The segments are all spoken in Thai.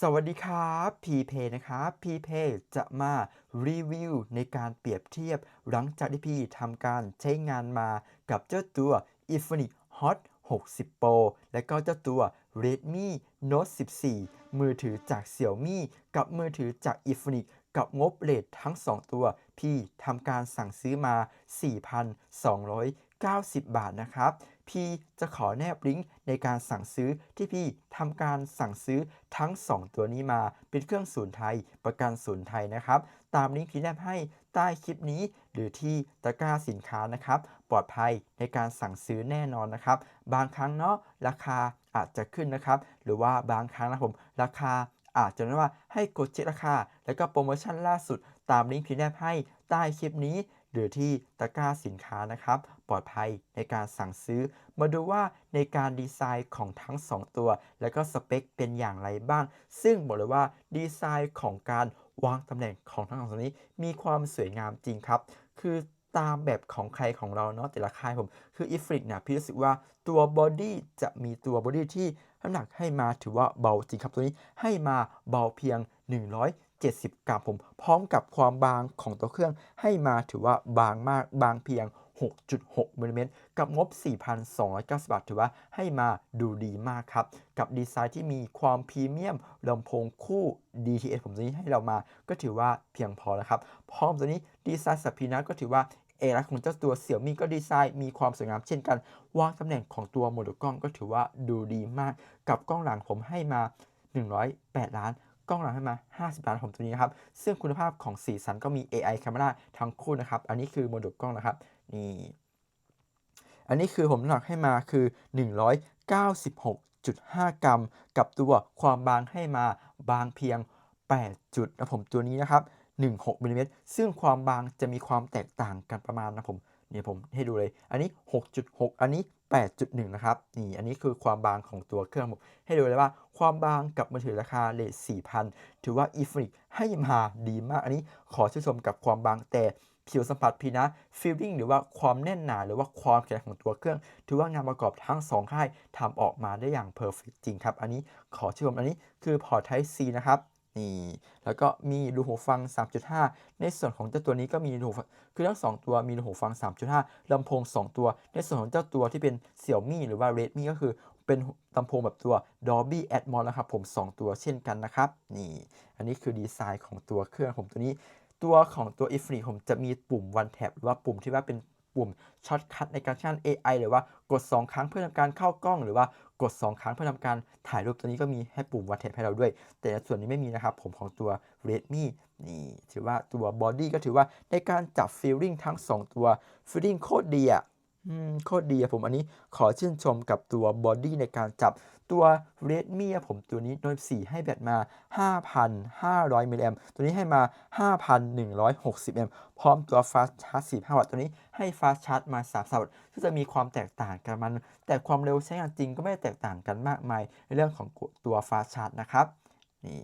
สวัสดีครับพีเพนะครับพีเพจะมารีวิวในการเปรียบเทียบ หลังจากที่พี่ทำการใช้งานมากับเจ้าตัว Infinix Hot 60 Pro และก็เจ้าตัว Redmi Note 14 มือถือจาก Xiaomi กับมือถือจาก Infinix กับงบเรททั้ง 2 ตัว พี่ทำการสั่งซื้อมา 4,290 บาทนะครับ พี่จะขอแนบลิงก์ในการสั่งซื้อที่พี่ทำการสั่งซื้อทั้ง 2 ตัวนี้มาเป็นเครื่องศูนย์ไทย ประกันศูนย์ไทยนะครับ ตามลิงก์พี่แนบให้ใต้คลิปนี้ หรือที่ตะกร้าสินค้านะครับ ปลอดภัยในการสั่งซื้อแน่นอนนะครับ บางครั้งเนาะราคาอาจจะขึ้นนะครับ หรือว่าบางครั้งนะผมราคาอาจจะไม่ว่าให้กดเช็คราคา แล้วก็โปรโมชั่นล่าสุด ตามลิงก์พี่แนบให้ใต้คลิปนี้ หรือที่ตะกร้าสินค้านะครับ ปลอดภัยในการสั่งซื้อ มาดูว่าในการดีไซน์ของทั้ง 2 ตัว แล้วก็สเปคเป็นอย่างไรบ้าง ซึ่งบอกเลยว่าดีไซน์ของการวางตำแหน่งของทั้งสองตัวนี้ มีความสวยงามจริงครับ คือตามแบบของใครของเราเนาะแต่ละค่ายผม คืออีฟริกเนี่ยพี่รู้สึกว่าตัวบอดี้จะมีตัวบอดี้ที่น้ำหนักให้มาถือว่าเบาจริงครับตัวนี้ให้มาเบาเพียง 70 กรัมผมพร้อมกับความบางของตัวเครื่องให้มาถือว่าบางมากบางเพียง 6.6มิลลิเมตรกับงบ 4,290 บาท ถือว่าให้มาดูดีมากครับ กับดีไซน์ที่มีความพรีเมียมลำโพงคู่ DTS ผมตัวนี้ให้เรามาก็ถือว่าเพียงพอแล้วครับ พร้อมตัวนี้ดีไซน์สับพีนัทก็ถือว่าเอกลักษณ์ของเจ้าตัวเสี่ยวมี่ก็ดีไซน์มีความสวยงามเช่นกัน วางตำแหน่งของตัวโมดูลกล้องก็ถือว่าดูดีมาก กับกล้องหลังผมให้มา 108 ล้าน กล้องหลังให้มา 50 ล้านผมตัวนี้นะครับ ซึ่งคุณภาพของสีสันก็มี AI Camera ทั้งคู่นะครับ อันนี้คือโมดูลกล้องนะครับ นี่ อันนี้คือผมน้ำหนักให้มาคือ 196.5 กรัม กับตัวความบางให้มาบางเพียง 8 จุดนะผมตัวนี้นะครับ 16มิลลิเมตรซึ่งความบางจะมีความแตกต่างกันประมาณนะผมเนี่ยผมให้ดูเลย อันนี้ 6.6 อันนี้ 8.1 นะครับ นี่ อันนี้คือความบางของตัวเครื่องผมให้ดูเลยว่า ความบางกับมือถือราคาเลท4,000 ถือว่า e f r i c ให้มาดีมาก อันนี้ขอชื่นชมกับความบางแต่ผิวสัมผัสพีนะฟีลลิ่งหรือว่าความแน่นหนาหรือว่าความแข็งของตัวเครื่อง ถือว่างานประกอบทั้ง2ค่ายทำออกมาได้อย่างเพอร์เฟกจริงครับ อันนี้ขอชื่นชมอันนี้คือพอร์ต Type C นะครับ นี่แล้วก็มีรูหูฟัง 3.5 ในส่วนของเจ้าตัวนี้ก็มีรูหูฟังคือทั้ง2ตัวมีรูหูฟัง 3.5ลำโพง 2 ตัว ในส่วนของเจ้าตัวที่เป็น Xiaomi หรือว่า Redmi ก็คือเป็นลำโพงแบบตัว Dolby Atmos นะครับผม 2 ตัวเช่นกันนะครับ นี่ อันนี้คือดีไซน์ของตัวเครื่องผมตัวนี้ ตัวของตัว i f 4ผมจะมีปุ่ม one tap หรือว่าปุ่มที่ว่าเป็นปุ่มช็อตคัทในการช้งาน AI หรือว่ากด 2 ครั้งเพื่อทำการเข้ากล้องหรือว่า กด 2 ครั้งเพื่อทำการถ่ายรูปตัวนี้ก็มีให้ปุ่มวัดเทปให้เราด้วย แต่ส่วนนี้ไม่มีนะครับ ผมของตัว Redmi นี่ถือว่าตัวบอดี้ก็ถือว่าในการจับฟีลลิ่งทั้ง 2 ตัวฟีลลิ่งโคตรดีอะ โคตรดีอะผมอันนี้ขอชื่นชมกับตัวบอดี้ในการจับตัว Redmi อะผมตัวนี้โดย4ให้แบตมา 5,500 มิลลิแอมตัวนี้ให้มา 5,160 แอมพร้อมตัว Fast Charge 45 วัตต์ตัวนี้ให้ Fast Charge มา30วัตต์ซึ่งจะมีความแตกต่างกันมัน แต่ความเร็วใช้งานจริงก็ไม่ได้แตกต่างกันมากมายในเรื่องของตัว Fast Charge นะครับ นี่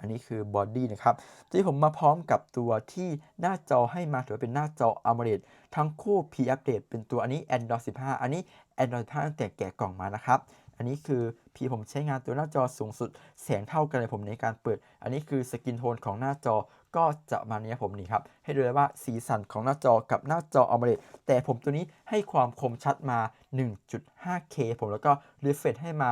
อันนี้คือบอดี้นะครับที่ผมมาพร้อมกับตัวที่หน้าจอให้มาถือว่าเป็นหน้าจอ AMOLED ทั้งคู่ P Update เป็นตัวอันนี้ Android 15 อันนี้ Android 15ตั้งแต่แกะกล่องมานะครับ อันนี้คือ P ผมใช้งานตัวหน้าจอสูงสุดแสงเท่ากันเลยผมในการเปิด อันนี้คือสกินโทนของหน้าจอ ก็จะมาเนี้ยผมนี่ครับ ให้ดูเลยว่าสีสันของหน้าจอกับหน้าจอ AMOLED แต่ผมตัวนี้ให้ความคมชัดมา 1.5K ผมแล้วก็ refresh ให้มา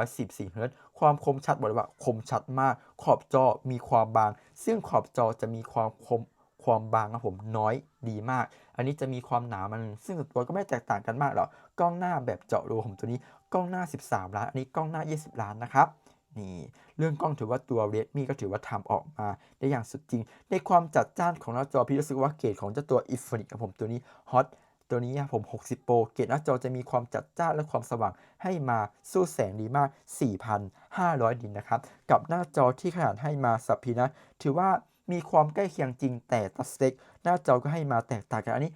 114 Hz ความคมชัดบอกเลยว่าคมชัดมาก ขอบจอมีความบาง ซึ่งขอบจอจะมีความคมความบางครับผมน้อยดีมาก อันนี้จะมีความหนามัน ซึ่งตัวก็ไม่แตกต่างกันมากหรอก กล้องหน้าแบบเจาะรูผมตัวนี้ กล้องหน้า 13 ล้าน อันนี้กล้องหน้า 20 ล้านนะครับ นี่เรื่องกล้องถือว่าตัว Redmi ก็ถือว่าทำออกมาได้อย่างสุดจริง ในความจัดจ้านของหน้าจอพี่รู้สึกว่าเกรดของเจ้าตัว Infinix ครับผมตัวนี้ Hot ตัวนี้ผม 60 Pro เกรดหน้าจอจะมีความจัดจ้านและความสว่างให้มาสู้แสงดีมาก 4,500 ดินนะครับ กับหน้าจอที่ขนาดให้มาสับพีนะ ถือว่ามีความใกล้เคียงจริงแต่ตัดสเต็กหน้าจอก็ให้มาแตกต่างกันอันนี้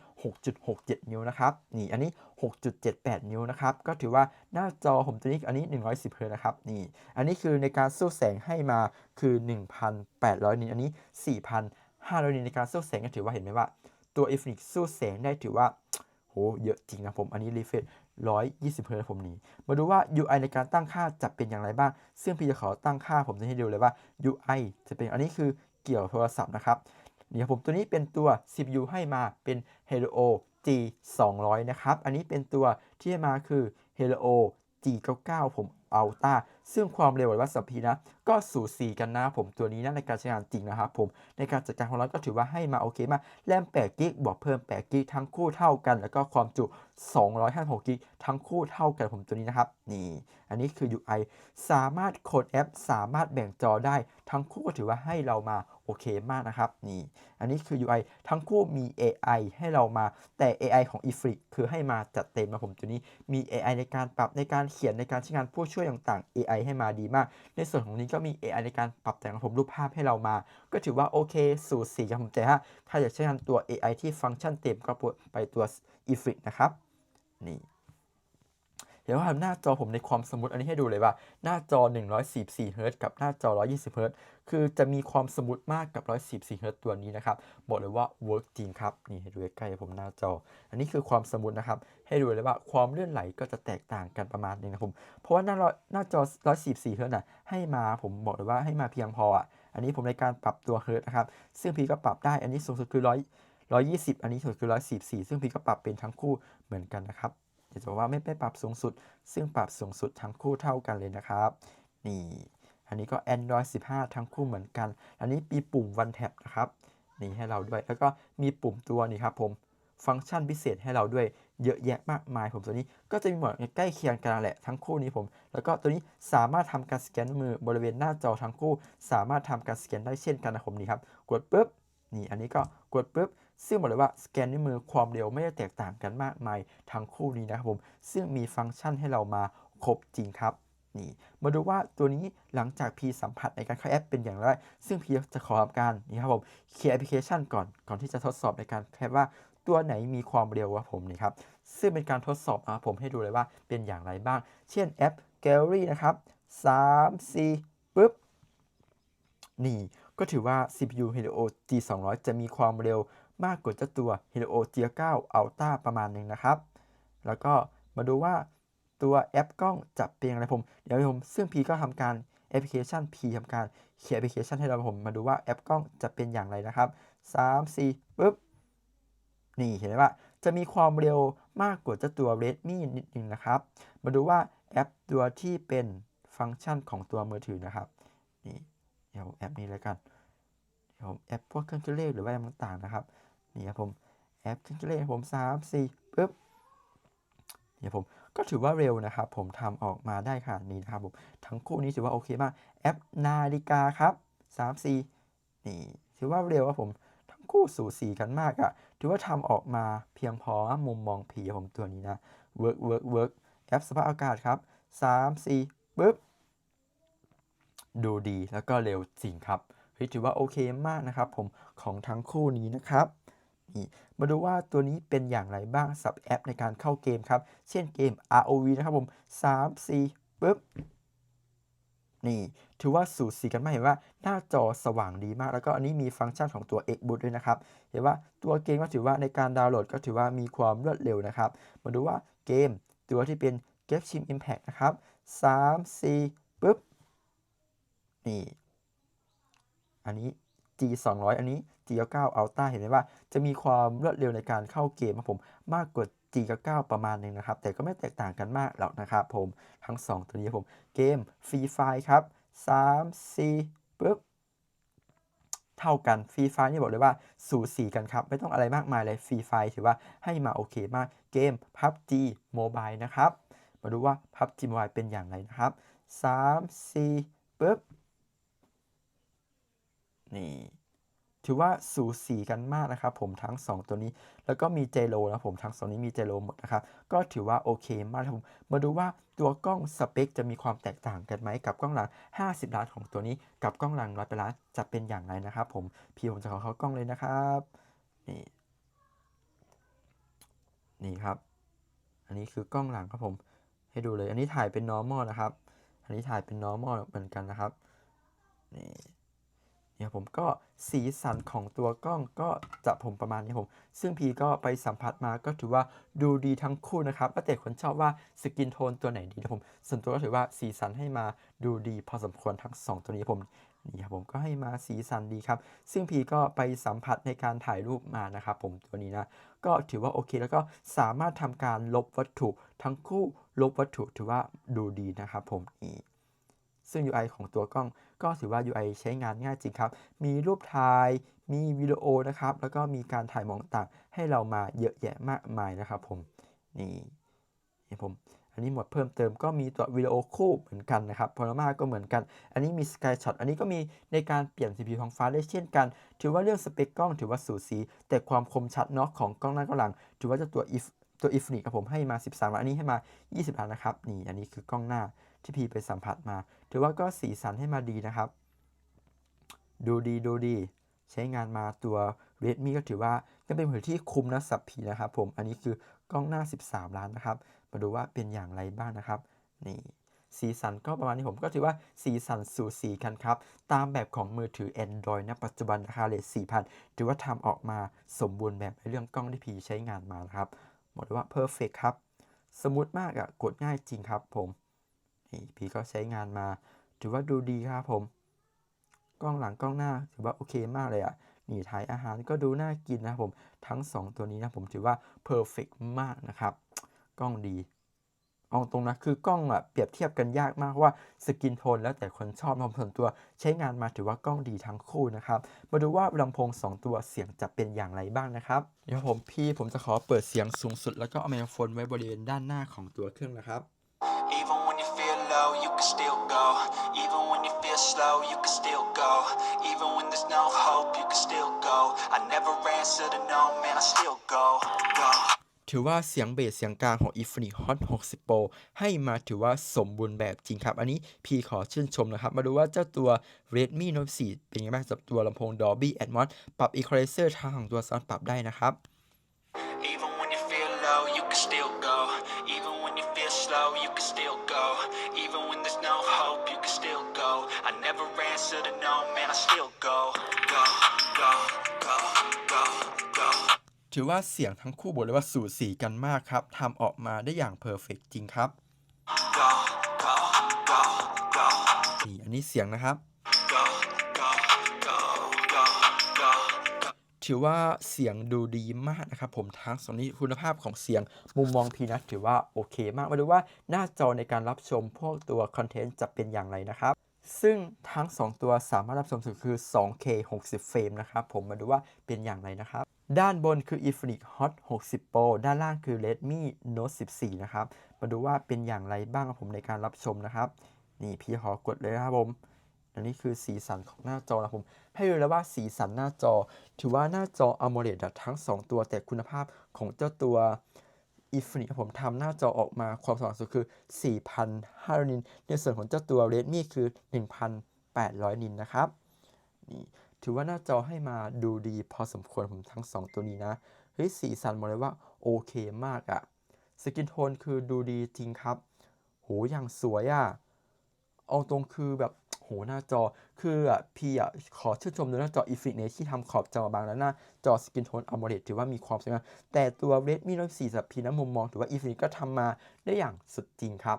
6.67 นิ้วนะครับ นี่อันนี้ 6.78 นิ้วนะครับ ก็ถือว่าหน้าจอผมตัวนี้อันนี้ 110เฮิร์นะครับ นี่ อันนี้คือในการสู้แสงให้มาคือ 1,800 นิตอันนี้ 4,500 นิตในการสู้แสงก็ถือว่าเห็นไหมว่า ตัว Infinix สู้แสงได้ถือว่าโหเยอะจริงนะผม อันนี้รีเฟรช120เฮิร์ตผมนี้ มาดูว่า UI ในการตั้งค่าจะเป็นอย่างไรบ้าง ซึ่งพี่จะขอตั้งค่าผมจะให้ดูเลยว่า UI จะเป็นอันนี้คือเกี่ยวโทรศัพท์นะครับนี่ครับผมตัวนี้เป็นตัว CPU ให้มาเป็น Helio G 200นะครับ อันนี้เป็นตัวที่มาคือ Helio G 99ผม Ultra ซึ่งความเร็วว่าสปีนะ ก็สูสีกันนะผมตัวนี้นะในการใช้งานจริงนะครับผมในการจัดการของเราก็ถือว่าให้มาโอเคมากแรม8กิกบวกเพิ่ม8กิกทั้งคู่เท่ากัน แล้วก็ความจุ256กิกทั้งคู่เท่ากันผมตัวนี้นะครับ นี่ อันนี้คือ UI สามารถโคดแอป สามารถแบ่งจอได้ทั้งคู่ก็ถือว่าให้เรามา โอเคมากนะครับนี่อันนี้คือ UI ทั้งคู่มี AI ให้เรามาแต่ AI ของ e f r i คือให้มาจัดเต็มนะผมตัวนี้มี AI ในการปรับในการเขียนในการใช้งานผู้ช่วยต่างๆ AI ให้มาดีมาก ในส่วนของนี้ก็มี AI ในการปรับแต่งระบบรูปภาพให้เรามา ก็ถือว่าโอเค สูสีกับผมแต่ถ้าอยากใช้งานตัว AI ที่ฟังก์ชันเต็มก็ไปตัว e f r i นะครับนี่ เดี๋ยวว่าหน้าจอผมในความสมูทอันนี้ให้ดูเลยว่าหน้าจอ 144เฮิรตกับหน้าจอ 120เฮิรตคือจะมีความสมูทมากกับ 144เฮิรตซ์ตัวนี้นะครับ บอกเลยว่าเวิร์กจริงครับ นี่ให้ดูใกล้ๆผมหน้าจอ อันนี้คือความสมูทนะครับ ให้ดูเลยว่าความเลื่อนไหลก็จะแตกต่างกันประมาณนึงนะผม เพราะว่าหน้าหน้าจอ 144เฮิรตน่ะให้มาผมบอกเลยว่าให้มาเพียงพออะอันนี้ผมในการปรับตัวเฮิรตนะครับ ซึ่งพีก็ปรับได้ อันนี้สูงสุดคือ100 120 อันนี้สูงสุดคือ 144 ซึ่งพีก็ปรับเป็นทั้งคู่เหมือนกันนะครับ จะบอกว่าไม่ไปปรับสูงสุด ซึ่งปรับสูงสุดทั้งคู่เท่ากันเลยนะครับ นี่ อันนี้ก็ Android 15 ทั้งคู่เหมือนกัน อันนี้มีปุ่ม One Tap นะครับนี่ให้เราด้วย แล้วก็มีปุ่มตัวนี้ครับผม ฟังก์ชันพิเศษให้เราด้วยเยอะแยะมากมาย ผมตัวนี้ก็จะมีหมดใกล้เคียงกันแหละทั้งคู่นี้ผม แล้วก็ตัวนี้สามารถทำการสแกนมือบริเวณหน้าจอทั้งคู่ สามารถทำการสแกนได้เช่นกันนะผมนี่ครับ กดปุ๊บ นี่อันนี้ก็กดปุ๊บซึ่งบอกเลยว่าสแกนนิ้วมือความเร็วไม่ได้แตกต่างกันมากมายทั้งคู่นี้นะครับผมซึ่งมีฟังก์ชันให้เรามาครบจริงครับนี่มาดูว่าตัวนี้หลังจากพีสัมผัสในการเข้าแอปเป็นอย่างไร ซึ่งพีจะขอทำการนี่ครับผมเคลียร์แอปพลิเคชันก่อนก่อนที่จะทดสอบในการแค่ว่าตัวไหนมีความเร็วครับผมนี่ครับซึ่งเป็นการทดสอบนะครับผมให้ดูเลยว่าเป็นอย่างไรบ้าง เช่นแอป Gallery นะครับ3 4ปุ๊บนี่ ก็ถือว่า CPU Helio G200 จะมีความเร็วมากกว่าเจ้าตัว Helio G9 Ultra ประมาณหนึ่งนะครับ แล้วก็มาดูว่าตัวแอปกล้องจะเป็นอย่างไรผม เดี๋ยวผมซึ่ง P ก็ทำการแอปพลิเคชัน P ทำการเขียนแอปพลิเคชันให้เราผมมาดูว่าแอปกล้องจะเป็นอย่างไรนะครับ 3 4ปุ๊บ นี่เห็นไหมว่าจะมีความเร็วมากกว่าเจ้าตัว Redmi นิดนึงนะครับ มาดูว่าแอปตัวที่เป็นฟังก์ชันของตัวมือถือนะครับ นี่ ดี๋ยวแอปนี้แล้วกันเดี๋ยวแอปพวกเครื่องคิดเลขหรือว่าอะไรต่างๆนะครับนี่ครับผมแอปเครื่องคิดเลขผมสามสี่ปึ๊บเดี๋ยวผมก็ถือว่าเร็วนะครับผมทำออกมาได้ขนาดนี้นะครับผมทั้งคู่นี้ถือว่าโอเคมากแอปนาฬิกาครับสามสี่นี่ถือว่าเร็วครับผมทั้งคู่สูสีกันมากอะถือว่าทำออกมาเพียงพอมุมมองผีผมตัวนี้นะเวิร์กเวิร์กเวิร์กแอปสภาพอากาศครับสามสี่ปึ๊บ ดูดีแล้วก็เร็วจริงครับเฮ้ยถือว่าโอเคมากนะครับผมของทั้งคู่นี้นะครับนี่มาดูว่าตัวนี้เป็นอย่างไรบ้างสับแอปในการเข้าเกมครับ เช่นเกม ROV นะครับผม 3 4ปึ๊บนี่ถือว่าสูสีกันมากเห็นว่าหน้าจอสว่างดีมาก แล้วก็อันนี้มีฟังก์ชันของตัว Xboot ด้วยนะครับ เห็นว่าตัวเกมก็ถือว่าในการดาวน์โหลดก็ถือว่ามีความรวดเร็วนะครับ มาดูว่าเกมตัวที่เป็น Genshin Impact นะครับ3 4 นี่ อันนี้ G 2 0 0อันนี้ G 9 Ultra เห็นไหมว่า จะมีความรวดเร็วในการเข้าเกมครับผมมากกว่า G 9ประมาณหนึ่งนะครับ แต่ก็ไม่แตกต่างกันมากหรอกนะครับผมทั้ง 2 ตัวนี้ผม เกม Free Fire ครับ3 4ปึ๊บเท่ากัน Free Fire นี่บอกเลยว่าสูสีกันครับ ไม่ต้องอะไรมากมายเลย Free Fire ถือว่าให้มาโอเคมากเกม PUBG Mobile นะครับ มาดูว่า PUBG Mobile เป็นอย่างไรนะครับ 3 4ปึ๊บ นี่ถือว่าสูสีกันมากนะครับผมทั้ง 2 ตัวนี้ แล้วก็มีเจโลนะผมทั้งสองนี้มีเจโลหมดนะครับ ก็ถือว่าโอเคมากครับผมมาดูว่าตัวกล้องสเปคจะมีความแตกต่างกันไหมกับกล้องหลัง 50 ล้านของตัวนี้ กับกล้องหลังร้อยล้านจะเป็นอย่างไรนะครับผมพี่ผมจะขอเข้ากล้องเลยนะครับนี่นี่ครับ อันนี้คือกล้องหลังครับผม ให้ดูเลย อันนี้ถ่ายเป็น normal นะครับ อันนี้ถ่ายเป็น normal เหมือนกันนะครับนี่ เนี่ยผมก็สีสันของตัวกล้องก็จะผมประมาณนี้ผม ซึ่งพีก็ไปสัมผัสมาก็ถือว่าดูดีทั้งคู่นะครับแล้วแต่คนชอบว่าสกินโทนตัวไหนดีนะผม ส่วนตัวก็ถือว่าสีสันให้มาดูดีพอสมควรทั้ง 2 ตัวนี้ผมนี่ครับผมก็ให้มาสีสันดีครับ ซึ่งพีก็ไปสัมผัสในการถ่ายรูปมานะครับผมตัวนี้นะ ก็ถือว่าโอเคแล้วก็สามารถทำการลบวัตถุทั้งคู่ลบวัตถุถือว่าดูดีนะครับผมนี่ซึ่ง UI ของตัวกล้อง ก็ถือว่า UI ใช้งานง่ายจริงครับ มีรูปถ่าย มีวิดีโอนะครับ แล้วก็มีการถ่ายมองต่างให้เรามาเยอะแยะมากมายนะครับผม นี่นี่ผม อันนี้หมดเพิ่มเติมก็มีตัววิดีโอคู่เหมือนกันนะครับพาโนมาก็เหมือนกัน อันนี้มีสกายช็อตอันนี้ก็มีในการเปลี่ยน CPU ท้องฟ้าได้เช่นกัน ถือว่าเรื่องสเปคกล้องถือว่าสูสี แต่ความคมชัดเนาะของกล้องหน้ากล้องหลัง ถือว่าจะตัว if ตัว if นี่ครับผมให้มา 13ล้านอันนี้ให้มา 20ล้านนะครับ นี่ อันนี้คือกล้องหน้าที่พีไปสัมผัสมา ถือว่าก็สีสันให้มาดีนะครับ ดูดีดูดีใช้งานมาตัว Redmi ก็ถือว่ายังเป็นมือที่คุ้มนะสับพีนะครับ ผมอันนี้คือกล้องหน้า 13 ล้านนะครับ มาดูว่าเป็นอย่างไรบ้างนะครับ นี่สีสันก็ประมาณนี้ผมก็ถือว่าสีสันสู่สีกันครับ ตามแบบของมือถือ Android นะปัจจุบันราคาเลท4,000 ถือว่าทำออกมาสมบูรณ์แบบในเรื่องกล้องที่พีใช้งานมานะครับบอกเลยว่า perfect ครับ สมูทมากอะ่ะกดง่ายจริงครับผม นี่พีก็ใช้งานมา ถือว่าดูดีครับผม กล้องหลังกล้องหน้าถือว่าโอเคมากเลยอะ่ะนี่ถ่ายอาหารก็ดูน่ากินนะครับผมทั้ง 2 ตัวนี้นะผมถือว่า perfect มากนะครับ กล้องดีเอาตรงนะคือกล้องอะเปรียบเทียบกันยากมากเพราะว่าสกินโทนแล้วแต่คนชอบนะผมส่วนตัวใช้งานมาถือว่ากล้องดีทั้งคู่นะครับ มาดูว่าลำโพง 2 ตัวเสียงจะเป็นอย่างไรบ้างนะครับ เดี๋ยวผมพี่ผมจะขอเปิดเสียงสูงสุด แล้วก็เอาไมโครโฟนไว้บริเวณด้านหน้าของตัวเครื่องนะครับ can still go. Even when you feel slow, you can still go. Even when there's no hope, you can still go. I never answer to no, man, I still go. Go. ถือว่าเสียงเบสเสียงกลางของ Infinix Hot 60 Pro ให้มาถือว่าสมบูรณ์แบบจริงครับ อันนี้พี่ขอชื่นชมนะครับ มาดูว่าเจ้าตัว Redmi Note 4 เป็นยังไงบ้างสำหรับตัวลำโพง Dolby Atmos ปรับ Equalizer ทางของตัว Sound ปรับได้นะครับ never answer to no, man, I still go. Go, go, go, go, go. ถือว่าเสียงทั้งคู่บอกเลยว่าสูสีกันมากครับทำออกมาได้อย่างเพอร์เฟกจริงครับ Go, go, go, go. นี่อันนี้เสียงนะครับ Go, go, go, go, go, go. ถือว่าเสียงดูดีมากนะครับ ผมทั้งสองนี้คุณภาพของเสียงมุมมองพีนัทถือว่าโอเคมากมาดูว่าหน้าจอในการรับชมพวกตัวคอนเทนต์จะเป็นอย่างไรนะครับ ซึ่งทั้ง 2 ตัวสามารถรับชมสุดคือ 2K 60 เฟรมนะครับ ผมมาดูว่าเป็นอย่างไรนะครับ ด้านบนคือ Infinix Hot 60 Pro ด้านล่างคือ Redmi Note 14 นะครับ มาดูว่าเป็นอย่างไรบ้างครับผมในการรับชมนะครับ นี่พี่ขอกดเลยนะครับผม อันนี้คือสีสันของหน้าจอนะผม ให้ดูแล้วว่าสีสันหน้าจอ ถือว่าหน้าจอ AMOLED ทั้ง 2 ตัวแต่คุณภาพของเจ้าตัว Infinix ผมทำหน้าจอออกมาความสว่างสุดคือ 4,500 นิน ในส่วนของเจ้าตัว Redmi คือ 1,800 นินนะครับนี่ถือว่าหน้าจอให้มาดูดีพอสมควรผมทั้ง 2 ตัวนี้นะ เฮ้ย สีสันบอกเลยว่าโอเคมากอะสกินโทนคือดูดีจริงครับ โหอย่างสวยอะเอาตรงคือแบบ โหหน้าจอ คืออะพี่อะขอชื่นชมในหน้าจอ Infinix ที่ทำขอบจอบางแล้วหน้าจอสกินโทนอัลโมเดตถือว่ามีความสวยงามแต่ตัว Redmi Note 4สำหรับพี่นะมุมมองถือว่า Infinix ก็ทำมาได้อย่างสุดจริงครับ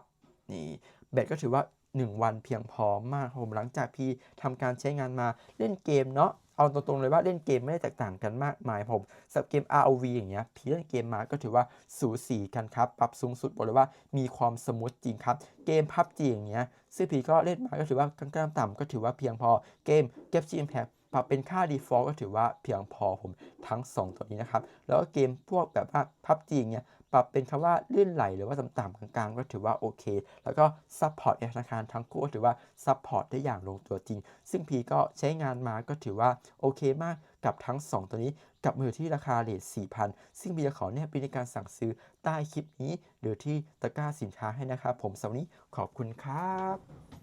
นี่แบตก็ถือว่า 1 วันเพียงพอมากผมหลังจากพี่ทำการใช้งานมาเล่นเกมเนาะ เอาตรงๆเลยว่าเล่นเกมไม่ได้แตกต่างกันมากมายผมสำหรับเกม ROV อย่างเงี้ยพี่เล่นเกมมาก็ถือว่าสูสีกันครับปรับสูงสุดบอกเลยว่ามีความสมูทจริงครับ เกม PUBG อย่างเงี้ยซึ่งพี่ก็เล่นมาก็ถือว่ากลางๆต่ำก็ถือว่าเพียงพอเกม Genshin Impact ปรับเป็นค่า default ก็ถือว่าเพียงพอผมทั้ง 2 ตัวนี้นะครับ แล้วก็เกมพวกแบบว่า PUBG อย่างเงี้ย ปรับเป็นคำว่าลื่นไหลหรือว่าต่ำๆกลางๆ ก็ถือว่าโอเค แล้วก็ซัพพอร์ตธนาคารทั้งคู่ก็ถือว่าซัพพอร์ตได้อย่างลงตัวจริง ซึ่งพีก็ใช้งานมาก็ถือว่าโอเคมากกับทั้ง 2 ตัวนี้กับมือที่ราคาเลท4,000 ซึ่งพีจะขอเนี่ยเป็นในการสั่งซื้อใต้คลิปนี้ หรือที่ตะกร้าสินค้าให้นะครับผมสำหรับนี้ขอบคุณครับ